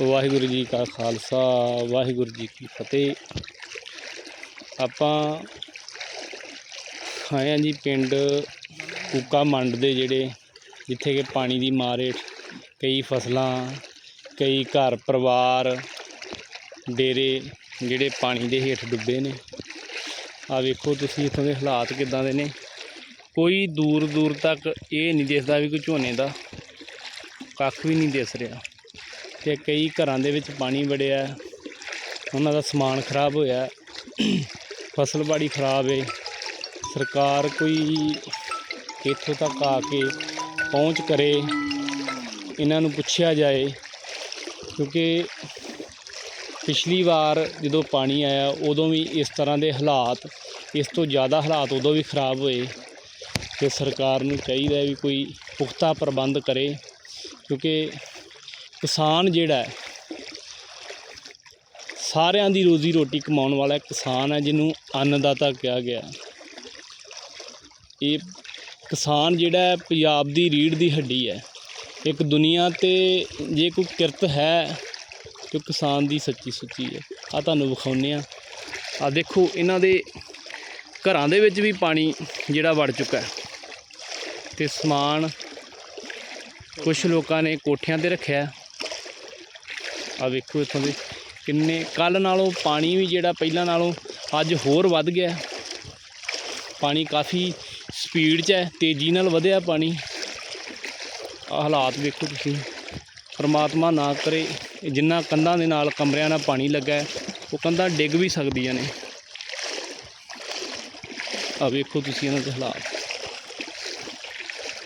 ਵਾਹਿਗੁਰੂ ਜੀ ਕਾ ਖਾਲਸਾ, ਵਾਹਿਗੁਰੂ ਜੀ ਕੀ ਫਤਿਹ। ਆਪਾਂ ਆਏ ਹਾਂ ਜੀ ਪਿੰਡ ਕੂਕਾ ਮੰਡ ਦੇ ਜਿਹੜੇ, ਜਿੱਥੇ ਕਿ ਪਾਣੀ ਦੀ ਮਾਰ ਹੇਠ ਕਈ ਫਸਲਾਂ, ਕਈ ਘਰ ਪਰਿਵਾਰ, ਡੇਰੇ ਜਿਹੜੇ ਪਾਣੀ ਦੇ ਹੇਠ ਡੁੱਬੇ ਨੇ। ਆ ਵੇਖੋ ਤੁਸੀਂ ਇੱਥੋਂ ਦੇ ਹਾਲਾਤ ਕਿਦਾਂ ਦੇ ਨੇ। ਕੋਈ ਦੂਰ ਦੂਰ ਤੱਕ ਇਹ ਨਹੀਂ ਦਿਸਦਾ ਵੀ ਕੋਈ ਝੋਨੇ ਦਾ। ਕੱਖ ਵੀ ਨਹੀਂ ਦਿਸ ਰਿਹਾ। ਤੇ ਕਈ ਘਰਾਂ ਦੇ ਵਿੱਚ ਪਾਣੀ ਵੜਿਆ, ਉਹਨਾਂ ਦਾ ਸਮਾਨ ਖਰਾਬ ਹੋਇਆ, ਫਸਲ ਬਾੜੀ ਖਰਾਬ ਹੈ ਸਰਕਾਰ ਕੋਈ ਇੱਥੋਂ ਤੱਕ ਆ ਕੇ ਪਹੁੰਚ ਕਰੇ, ਇਹਨਾਂ ਨੂੰ ਪੁੱਛਿਆ ਜਾਏ, ਕਿਉਂਕਿ ਪਿਛਲੀ ਵਾਰ ਜਦੋਂ ਪਾਣੀ ਆਇਆ, ਉਦੋਂ ਵੀ ਇਸ ਤਰ੍ਹਾਂ ਦੇ ਹਾਲਾਤ, ਇਸ ਤੋਂ ਜ਼ਿਆਦਾ ਹਾਲਾਤ ਉਦੋਂ ਵੀ ਖਰਾਬ ਹੋਏ ਤੇ ਸਰਕਾਰ ਨੂੰ ਚਾਹੀਦਾ ਵੀ ਕੋਈ ਪੁਖਤਾ ਪ੍ਰਬੰਧ ਕਰੇ, ਕਿਉਂਕਿ ਕਿਸਾਨ ਜਿਹੜਾ ਸਾਰਿਆਂ ਦੀ ਰੋਜ਼ੀ ਰੋਟੀ ਕਮਾਉਣ ਵਾਲਾ ਕਿਸਾਨ ਹੈ, ਜਿਹਨੂੰ ਅੰਨਦਾਤਾ ਕਿਹਾ ਗਿਆ ਇਹ ਕਿਸਾਨ ਜਿਹੜਾ ਪੰਜਾਬ ਦੀ ਰੀੜ੍ਹ ਦੀ ਹੱਡੀ ਹੈ। ਇੱਕ ਦੁਨੀਆ ਤੇ ਜੇ ਕੋਈ ਕਿਰਤ ਹੈ, ਤੇ ਕਿਸਾਨ ਦੀ ਸੱਚੀ ਸੁੱਚੀ ਹੈ। ਆ ਤੁਹਾਨੂੰ ਵਿਖਾਉਂਦੇ ਆ ਆ ਦੇਖੋ, ਇਹਨਾਂ ਦੇ ਘਰਾਂ ਦੇ ਵਿੱਚ ਵੀ ਪਾਣੀ ਜਿਹੜਾ ਵੜ ਚੁੱਕਾ ਹੈ। ਤੇ ਸਮਾਨ ਕੁਝ ਲੋਕਾਂ ਨੇ ਕੋਠਿਆਂ ਤੇ ਰੱਖਿਆ ਆ ਵੇਖੋ ਇੱਥੋਂ ਦੇ। ਕਿੰਨੇ ਕੱਲ ਨਾਲੋਂ ਪਾਣੀ ਵੀ ਜਿਹੜਾ ਪਹਿਲਾਂ ਨਾਲੋਂ ਅੱਜ ਹੋਰ ਵੱਧ ਗਿਆ। ਪਾਣੀ ਕਾਫੀ ਸਪੀਡ 'ਚ ਹੈ, ਤੇਜ਼ੀ ਨਾਲ ਵਧਿਆ ਪਾਣੀ। ਆ ਹਾਲਾਤ ਵੇਖੋ ਤੁਸੀਂ। ਪਰਮਾਤਮਾ ਨਾ ਕਰੇ ਇਹ ਜਿੰਨਾ ਕੰਧਾਂ ਦੇ ਨਾਲ ਕਮਰਿਆਂ ਨਾਲ ਪਾਣੀ ਲੱਗਾ ਉਹ ਕੰਧਾਂ ਡਿੱਗ ਵੀ ਸਕਦੀਆਂ ਨੇ। ਆ ਵੇਖੋ ਤੁਸੀਂ ਇਹਨਾਂ ਦੇ ਹਾਲਾਤ।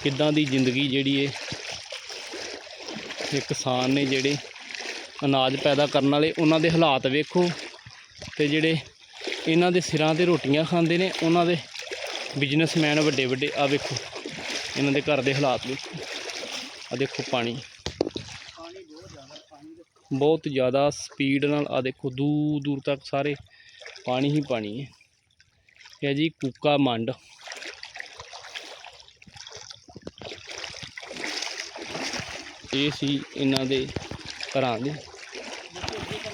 ਕਿੱਦਾਂ ਦੀ ਜ਼ਿੰਦਗੀ ਜਿਹੜੀ ਏ ਇਹ ਕਿਸਾਨ ਨੇ ਜਿਹੜੇ ਅਨਾਜ ਪੈਦਾ ਕਰਨ ਵਾਲੇ ਉਹਨਾਂ ਦੇ ਹਾਲਾਤ ਵੇਖੋ ਤੇ ਜਿਹੜੇ ਇਹਨਾਂ ਦੇ ਸਿਰਾਂ ਤੇ ਰੋਟੀਆਂ ਖਾਂਦੇ ਨੇ, ਉਹਨਾਂ ਦੇ ਬਿਜ਼ਨਸਮੈਨ ਵੱਡੇ ਵੱਡੇ ਆ ਵੇਖੋ, ਇਹਨਾਂ ਦੇ ਘਰ ਦੇ ਹਾਲਾਤ ਵੇਖੋ। ਆ ਦੇਖੋ ਪਾਣੀ। ਬਹੁਤ ਜ਼ਿਆਦਾ ਸਪੀਡ ਨਾਲ ਆ ਦੇਖੋ, ਦੂਰ ਦੂਰ ਤੱਕ ਸਾਰੇ ਪਾਣੀ ਹੀ ਪਾਣੀ ਹੈ। ਇਹ ਹੈ ਜੀ ਕੂਕਾ ਮੰਡ। ਇਹ ਸੀ ਇਹਨਾਂ ਦੇ ਘਰਾਂ ਦੇ